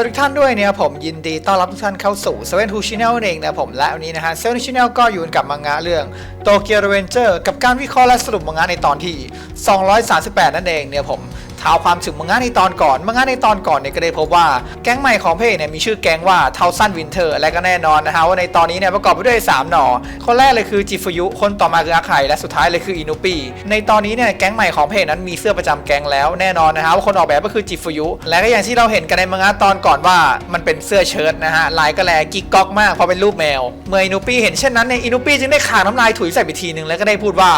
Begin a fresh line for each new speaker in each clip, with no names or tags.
วัสดีทุกท่านด้วยเนี่ยผมยินดีต้อนรับทุกท่านเข้าสู่ Seven Two Channel นั่นเองนะผมและวันนี้นะฮะ Seven Two Channel ก็อยู่กับมังงะเรื่องโตเกียวเรนเจอร์กับการวิเคราะห์และสรุปมังงะในตอนที่ 238 นั่นเองเนี่ยผม ท้าความถึงมังงะในตอนก่อนมังงะในตอนก่อนเนี่ยก็ได้พบว่าแก๊งใหม่ของเพจเนี่ยมีชื่อแก๊งว่าเทาซันวินเทอร์และก็แน่นอนนะฮะว่าในตอนนี้เนี่ยประกอบไปด้วย 3 หน่อ คนแรกเลยคือจิฟุยุ คนต่อมาคืออาไคและสุดท้ายเลยคืออินุปีในตอนนี้เนี่ยแก๊งใหม่ของเพจนั้นมีเสื้อประจำแก๊งแล้วแน่นอนนะฮะว่าคนออกแบบก็คือจิฟุยุ และก็อย่างที่เราเห็นกันในมังงะตอนก่อนว่ามันเป็นเสื้อเชิ้ตนะฮะลายก็แลกิ๊กก๊อกมากเพราะเป็นรูปแมว เมื่ออินุปีเห็นเช่นนั้นเนี่ยอินุปีจึงได้ขาน้ำลายถุยใส่ไปทีนึงแล้วก็ได้พูดว่า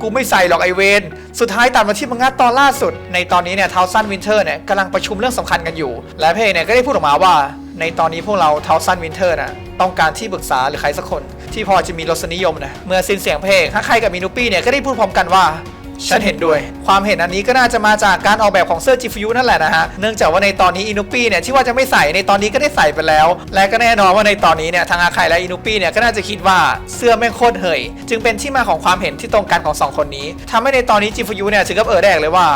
กูไม่ใส่หรอกไอเวนสุดท้ายตัดมาที่มังงะตอนล่าสุดในตอนนี้เนี่ยทาวซันวินเทอร์เนี่ยกำลังประชุมเรื่องสำคัญกันอยู่ และเพจเนี่ยก็ได้พูดออกมาว่า ในตอนนี้พวกเราทาวซันวินเทอร์นะต้องการที่ปรึกษาหรือใครสักคนที่พอจะมีรสนิยมนะเมื่อสิ้นเสียงเพลงถ้าใครกับมินูปี้เนี่ยก็ได้พูดพร้อมกันว่าฉันเห็นด้วย ความเห็นอันนี้ก็น่าจะมาจากการออกแบบของเสื้อจิฟยูนั่นแหละนะฮะ เนื่องจากว่าในตอนนี้อินุปี้เนี่ยที่ว่าจะไม่ใส่ในตอนนี้ก็ได้ใส่ไปแล้ว และก็แน่นอนว่าในตอนนี้เนี่ยทางอาคายและอินุปี้เนี่ยก็น่าจะคิดว่าเสื้อแม่งโคตรเหย จึงเป็นที่มาของความเห็นที่ตรงกันของสองคนนี้ทำให้ในตอนนี้จิฟยูเนี่ยถึงกับเออแดกเลยว่า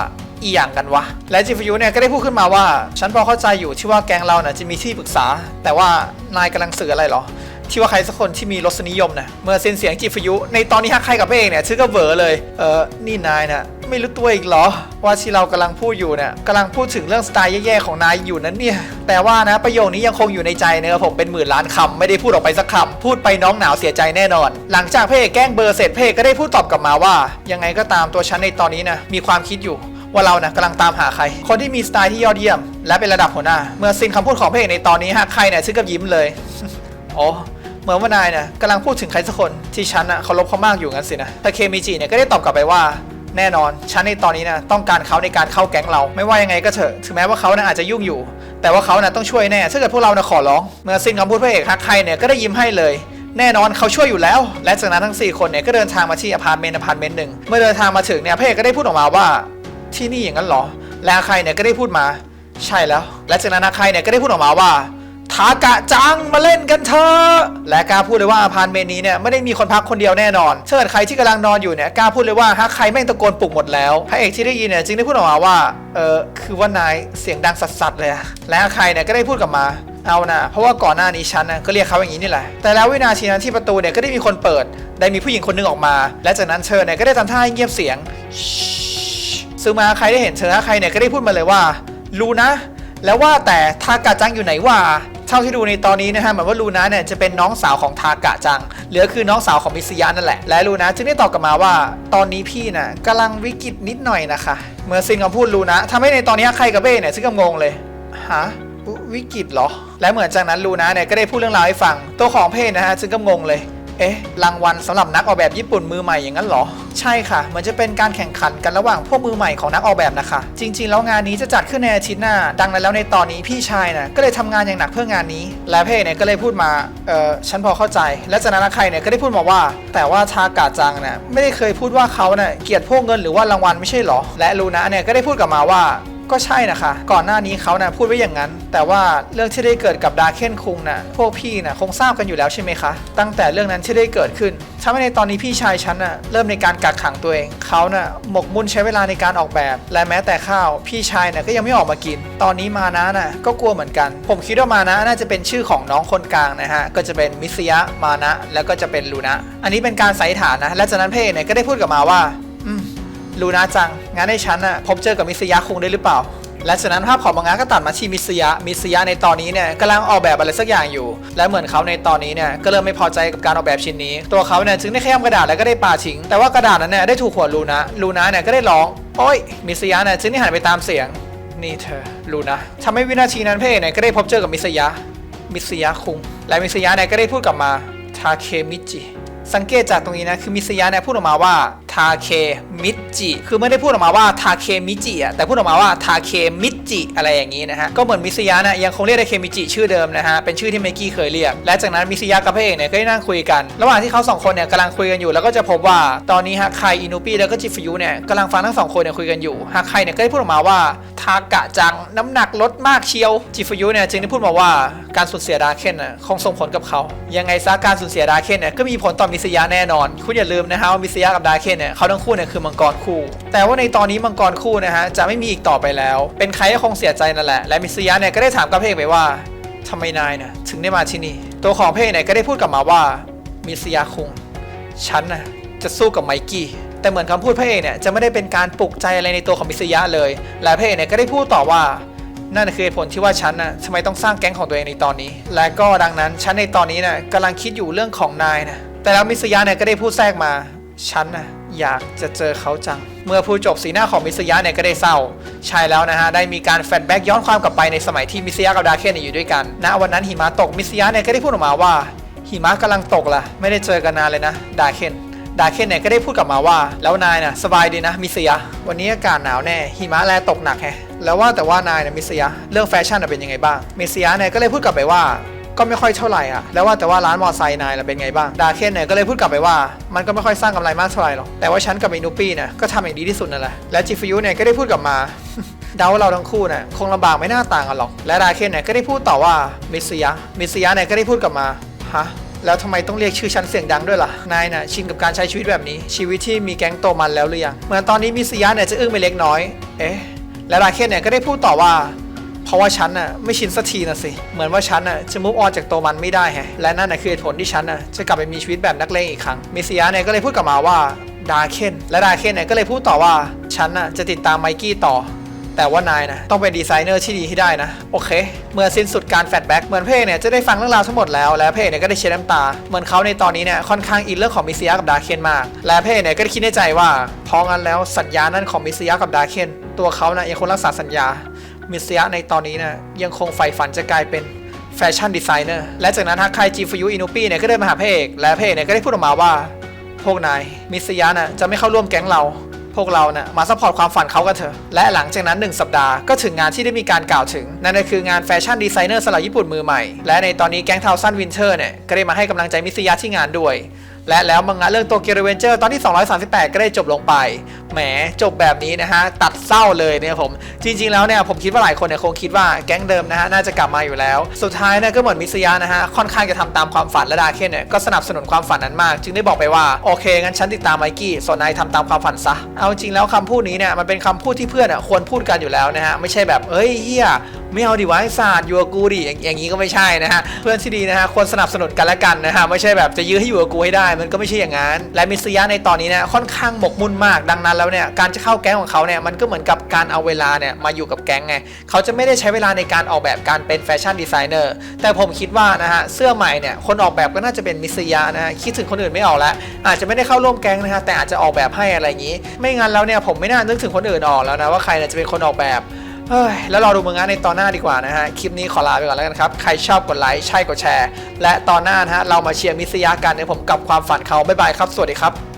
อีหยังกันวะ และจิฟยูเนี่ยก็ได้พูดขึ้นมาว่า ฉันพอเข้าใจอยู่ที่ว่าแกงเราน่ะจะมีที่ปรึกษา แต่ว่านายกำลังสื่ออะไรเหรอที่ว่าใครสักคนที่มีรสนิยมนะเมื่อเส้นเสียงจิฟยุ ในตอนนี้ฮักใครกับพระเอกเนี่ยชื่อก็เวอเลยเออนี่นายนะไม่รู้ตัวอีกเหรอ ว่าที่เรากำลังพูดอยู่เนี่ยกำลังพูดถึงเรื่องสไตล์แย่ๆของนายอยู่นั้นเนี่ย แต่ว่านะประโยคนี้ยังคงอยู่ในใจนะครับผมเป็นหมื่นล้านคำไม่ได้พูดออกไปสักคำพูดไปน้องหนาวเสียใจแน่นอน หลังจากเอกแกล้งเบอร์เสร็จเอกก็ได้พูดตอบกลับมาว่า ยังไงก็ตามตัวฉันในตอนนี้นะมีความคิดอยู่ ว่าเรานะกำลังตามหาใคร คนที่มีสไตล์ที่ยอดเยี่ยม และเป็นระดับหัวหน้า เมื่อสิ้นคำพูดของพระเอกในตอนนี้ฮะใครเนี่ยชื่อกับยิ้มเลยโอ้เหมือนว่านายเนี่ยกำลังพูดถึงใครสักคนที่ฉันน่ะเคารพเขามากอยู่งั้นสินะแต่เคมิจิเนี่ยก็ได้ตอบกลับไปว่าแน่นอน ฉันในตอนนี้นะต้องการเขาในการเข้าแก๊งเรา ไม่ว่ายังไงก็เถอะ ถึงแม้ว่าเขานะอาจจะยุ่งอยู่ แต่ว่าเขานะต้องช่วยแน่ถ้าเกิดพวกเรานะขอร้อง เมื่อสิ้นคำพูดพระเอกฮักใครเนี่ยก็ได้ยิ้มให้เลย แน่นอนเขาช่วยอยู่แล้ว และจากนั้นทั้ง 4 คนเนี่ยก็เดินทางมาที่อพาร์ตเมนต์อพาร์ตเมนต์หนึ่ง เมื่อเดินทางมาถึงเนี่ยพระเอกก็ได้พูดออกมาว่า ที่นี่อย่างนั้นเหรอ และอาใครเนี่ยก็ได้พูดมา ใช่แล้ว และจากนั้นอาใครเนี่ยก็ได้พูดออกมาว่าทากะจังมาเล่นกันเถอะและกล้าพูดเลยว่าอพาร์ตเมนต์นี้เนี่ยไม่ได้มีคนพักคนเดียวแน่นอนเกิดใครที่กำลังนอนอยู่เนี่ยกล้าพูดเลยว่าถ้าใครแม่งตะโกนปลุกหมดแล้วพระเอกที่ได้ยินเนี่ยจึงได้พูดออกมาว่าเออคือว่านายเสียงดังสัสๆเลยและใครเนี่ยก็ได้พูดกลับมาเอานะเพราะว่าก่อนหน้านี้ฉันนะก็เรียกเขาอย่างนี้นี่แหละแต่แล้ววินาทีนั้นที่ประตูเนี่ยก็ได้มีคนเปิด ได้มีผู้หญิงคนนึงออกมา และจากนั้นเธอเนี่ยก็ได้ทำท่าเงียบเสียง ซึ่งมาใครได้เห็นเธอใครเนี่ยก็ได้พูดมาเลยว่า รู้นะ แล้วว่าแต่ทากะจังอยู่ไหนวะเท่าที่ดูในตอนนี้นะฮะเหมือนว่าลูนะเนี่ยจะเป็นน้องสาวของทากะจังเหลือคือน้องสาวของมิสยานั่นแหละ และลูนะจึงได้ตอบกลับมาว่า ตอนนี้พี่น่ะกำลังวิกฤตนิดหน่อยนะคะ เมื่อซินคำพูดลูนะทำให้ในตอนนี้ใครกับเบ้เนี่ยซึ่งก็งงเลยฮะวิกฤตเหรอ และเหมือนจากนั้นลูนะเนี่ยก็ได้พูดเรื่องราวให้ฟังตัวของเพศนะฮะซึ่งก็งงเลย เอ๊ะ รางวัลสำหรับนักออกแบบญี่ปุ่นมือใหม่อย่างนั้นเหรอ ใช่ค่ะ มันจะเป็นการแข่งขันกันระหว่างพวกมือใหม่ของนักออกแบบนะคะ จริง ๆ แล้วงานนี้จะจัดขึ้นในอาทิตย์หน้า ดังนั้นแล้วในตอนนี้พี่ชายน่ะก็เลยทำงานอย่างหนักเพื่องานนี้ และเพ่เนี่ยก็เลยพูดมา เออฉันพอเข้าใจ และจากนั้นใครเนี่ยก็ได้พูดมาว่า แต่ว่าทากาจังเนี่ยไม่ได้เคยพูดว่าเขาเนี่ยเกลียดพวกเงินหรือว่ารางวัลไม่ใช่เหรอ และลูนะเนี่ยก็ได้พูดกลับมาว่า ก็ใช่นะคะ ก่อนหน้านี้เขานะ่ะพูดไว้อย่างนั้น แต่ว่าเรื่องที่ได้เกิดกับดาเคนคุงนะ่ะพวกพี่นะ่ะคงทราบกันอยู่แล้วใช่ไหมคะ ตั้งแต่เรื่องนั้นที่ได้เกิดขึ้นทำให้ในตอนนี้พี่ชายฉันน่ะเริ่มในการกักขังตัวเองเขาน่ะหมกมุ่นใช้เวลาในการออกแบบ และแม้แต่ข้าว พี่ชายน่ะก็ยังไม่ออกมากิน ตอนนี้มานะน่ะก็กลัวเหมือนกัน ผมคิดว่ามานะน่าจะเป็นชื่อของน้องคนกลางนะฮะก็จะเป็นมิสยะมานะแล้วก็จะเป็นลูนะอันนี้เป็นการสันนิษฐานนะและจากนั้นเพ่เนี่ยก็ได้พูดกับมาว่า ลูนะจังงั้นให้ฉันน่ะพบเจอกับมิสยะคงได้หรือเปล่า และจากนั้นภาพของมังงะก็ตัดมาที่มิสยะมิสยะในตอนนี้เนี่ยกำลังออกแบบอะไรสักอย่างอยู่ และเหมือนเขาในตอนนี้เนี่ยก็เริ่มไม่พอใจกับการออกแบบชิ้นนี้ ตัวเขาเนี่ยจึงได้ขย้ำกระดาษแล้วก็ได้ปาทิ้ง แต่ว่ากระดาษนั้นเนี่ยได้ถูกหัวลูนะลูนะเนี่ยก็ได้ร้อง โอ๊ยมิสยะเนี่ยจึงได้หันไปตามเสียง นี่เธอลูนะทำให้วินาทีนั้นเพ่เนี่ยก็ได้พบเจอกับมิสยะมิสยะคุง และมิสยะเนี่ยก็ได้พูดกลับมาทาเคมิจิ สังเกตจากตรงนี้นะ คือมิสยะเนี่ยพูดออกมาว่าทาเคมิจิคือไม่ได้พูดออกมาว่าทาเคมิจิอะแต่พูดออกมาว่าทาเคมิจิอะไรอย่างนี้นะฮะก็เหมือนมิสยะนะยังคงเรียกไดเคมิจิชื่อเดิมนะฮะเป็นชื่อที่เมกี้เคยเรียก และจากนั้นมิสยะกับพระเอกเนี่ยก็ได้นั่งคุยกัน ระหว่างที่เขาสองคนเนี่ยกำลังคุยกันอยู่แล้วก็จะพบว่าตอนนี้ฮะไคอินุปิแล้วก็จิฟยุเนี่ยกำลังฟังทั้งสองคนเนี่ยคุยกันอยู่ฮะไคเนี่ยก็ได้พูดออกมาว่าทากะจังน้ำหนักลดมากเชียวจิฟยุเนี่ยจึงได้พูดมาว่า การสูญเสียดาเคนน่ะคงส่งผลกับเขา ยังไงซะการสูญเสียดาเคนเนี่ยก็มีผลต่อมิสยะแน่นอน คุณอย่าลืมนะฮะว่ามิสยะกับดาเคนเนี่ยเนี่ยเขาทั้งคู่เนี่ยคือมังกรคู่ แต่ว่าในตอนนี้มังกรคู่นะฮะจะไม่มีอีกต่อไปแล้ว เป็นใครก็คงเสียใจนั่นแหละ และมิสยะเนี่ยก็ได้ถามกับเพกไปว่าทำไมนายนะถึงได้มาที่นี่ ตัวของเพกเนี่ยก็ได้พูดกลับมาว่ามิสยะคุงฉันนะจะสู้กับไมกี้แต่เหมือนคำพูดพระเอกเนี่ยจะไม่ได้เป็นการปลุกใจอะไรในตัวของมิสยะเลย และพระเอกเนี่ยก็ได้พูดต่อว่า นั่นคือเหตุผลที่ว่าฉันน่ะทำไมต้องสร้างแก๊งของตัวเองในตอนนี้ และก็ดังนั้นฉันในตอนนี้น่ะกำลังคิดอยู่เรื่องของนายนะแต่แล้วมิสยะเนี่ยก็ได้พูดแทรกมาฉันน่ะอยากจะเจอเขาจัง เมื่อพูดจบสีหน้าของมิสยะเนี่ยก็ได้เศร้า ใช่แล้วนะฮะ ได้มีการแฟลแบ็กย้อนความกลับไปในสมัยที่มิสยะกับดาเคนเนอยู่ด้วยกันณวันนั้นหิมะตกมิสยะเนี่ยก็ได้พูดออกมาว่าหิมะกำลังตกล่ะ ไม่ได้เจอกันนานเลยนะ ดาเคน ดาเคนเนี่ยก็ได้พูดกลับมาว่า แล้วนายน่ะสบายดีนะมิสยวันนี้อากาศหนาวแน่หิมะแลตกหนักแฮะแล้วว่าแต่ว่านายน่ะมิสยเรื่องแฟชั่นน่ะเป็นยังไงบ้างมิสยเนี่ยก็เลยพูดกลับไปว่าก็ไม่ค่อยเท่าไหร่อะ แล้วว่าแต่ว่าร้านมอไซค์นายล่ะเป็นไงบ้าง ดาเคนเนี่ยก็เลยพูดกลับไปว่า มันก็ไม่ค่อยสร้างกำไรมากเท่าไหร่หรอก แต่ว่าฉันกับอินูปี้เนี่ยก็ทำอย่างดีที่สุดนั่นแหละ และจิฟยุเนี่ยก็ได้พูดกลับมา เดาว่าเราทั้งคู่เนี่ยคงลำบากไม่น่าต่างกันหรอก และดาเคนเนี่ยก็ได้พูดต่อว่ามิสยมิสยเนี่ยก็ได้พูดกลับมา ฮะ แล้วทำไมต้องเรียกชื่อฉันเสียงดังด้วยล่ะ นายน่ะชินกับการใช้ชีวิตแบบนี้ ชีวิตที่มีแก๊งโตมันแล้วหรือยัง เหมือนตอนนี้มิสยะเนี่ยจะอึ้งไปเล็กน้อย เอ๊ะ และราเคนเนี่ยก็ได้พูดต่อว่า เพราะว่าฉันน่ะไม่ชินสักทีนะสิ เหมือนว่าฉันน่ะจะมุกออนจากโตมันไม่ได้แฮะ และนั่นน่ะคือเหตุผลที่ฉันน่ะจะกลับไปมีชีวิตแบบนักเลงอีกครั้ง มิสยะเนี่ยก็เลยพูดกลับมาว่าดาเคนและดาเคนเนี่ยก็เลยพูดต่อว่าฉันน่ะจะติดตามไมกี้ต่อ แต่ว่านายนะต้องเป็นดีไซเนอร์ที่ดีให้ได้นะ โอเค เมื่อสิ้นสุดการแฟลชแบ็กเหมือนเพลงเนี่ยจะได้ฟังเรื่องราวทั้งหมดแล้ว และเพลงเนี่ยก็ได้เช็ดน้ำตา เหมือนเขาในตอนนี้เนี่ยค่อนข้างอินเรื่องของมิสยกับดาเคนมาก และเพลงเนี่ยก็ได้คิดในใจว่าพราะงั้นแล้วสัญญานั้นของมิสยกับดาเคนตัวเขานะยังคงรักษาสัญญา มิสยในตอนนี้นะยังคงใฝ่ฝันจะกลายเป็นแฟชั่นดีไซเนอร์ และจากนั้นฮะไคจิฟุยุอินุปิเนี่ยก็เดินมาหาเพลงและเพลงเนี่ยก็ได้พูดออกมาว่า พวกนายมิสยะน่ะจะไม่เข้าร่วมแก๊งเรา พวกเราเนี่ยมาซัพพอร์ตความฝันเขากันเถอะ และหลังจากนั้น 1 สัปดาห์ก็ถึงงานที่ได้มีการกล่าวถึง นั่นก็คืองานแฟชั่นดีไซเนอร์สลับญี่ปุ่นมือใหม่ และในตอนนี้แก๊งเทาซันวินเทอร์เนี่ยก็ได้มาให้กำลังใจมิสยาที่งานด้วยและแล้วมังงะเรื่องโตเกียวเวนเจอร์ตอนที่ 238 ก็ได้จบลงไป แหมจบแบบนี้นะฮะ ตัดเศร้าเลยเนี่ยผม จริง ๆ แล้วเนี่ยผมคิดว่าหลายคนเนี่ยคงคิดว่าแก๊งเดิมนะฮะ น่าจะกลับมาอยู่แล้ว สุดท้ายเนี่ยก็เหมือนมิสยานะฮะ ค่อนข้างจะทำตามความฝันและดาเคนเนี่ยก็สนับสนุนความฝันนั้นมาก จึงได้บอกไปว่า โอเค งั้นฉันติดตามไมกี้ส่วนนายทำตามความฝันซะเอาจริงแล้วคำพูดนี้เนี่ยมันเป็นคำพูดที่เพื่อนอะควรพูดกันอยู่แล้วนะฮะไม่ใช่แบบเอ้ยเฮีย ไม่เอาดิวะไอ้ศาสตร์อยู่กับกูดิอย่างนี้ก็ไม่ใช่นะฮะเพื่อนที่ดีนะฮะควรสนับสนุนกันและกันนะฮะไม่ใช่แบบจะยื้อให้อยู่กับกูให้ได้ มันก็ไม่ใช่อย่างนั้นและมิสยาในตอนนี้เนี่ยค่อนข้างหมกมุ่นมากดังนั้นแล้วเนี่ยการจะเข้าแก๊งของเขาเนี่ยมันก็เหมือนกับการเอาเวลาเนี่ยมาอยู่กับแก๊งไงเขาจะไม่ได้ใช้เวลาในการออกแบบการเป็นแฟชั่นดีไซเนอร์แต่ผมคิดว่านะฮะเสื้อใหม่เนี่ยคนออกแบบก็น่าจะเป็นมิสยานะฮะคิดถึงคนอื่นไม่ออกแล้วอาจจะไม่ได้เข้าร่วมแก๊งนะฮะแต่อาจจะออกแบบให้อะไรอย่างนี้ ไม่งั้นแล้วเนี่ยผมไม่น่านึกถึงคนอื่นออกแล้วนะว่าใครจะเป็นคนออกแบบ เฮ้ยแล้วรอดูมืองานในตอนหน้าดีกว่านะฮะ คลิปนี้ขอลาไปก่อนแล้วกันครับ ใครชอบกดไลค์ใช่กดแชร์ และตอนหน้านะฮะเรามาเชียร์มิสยากันในผมกับความฝันเขาบ๊ายบายครับ สวัสดีครับ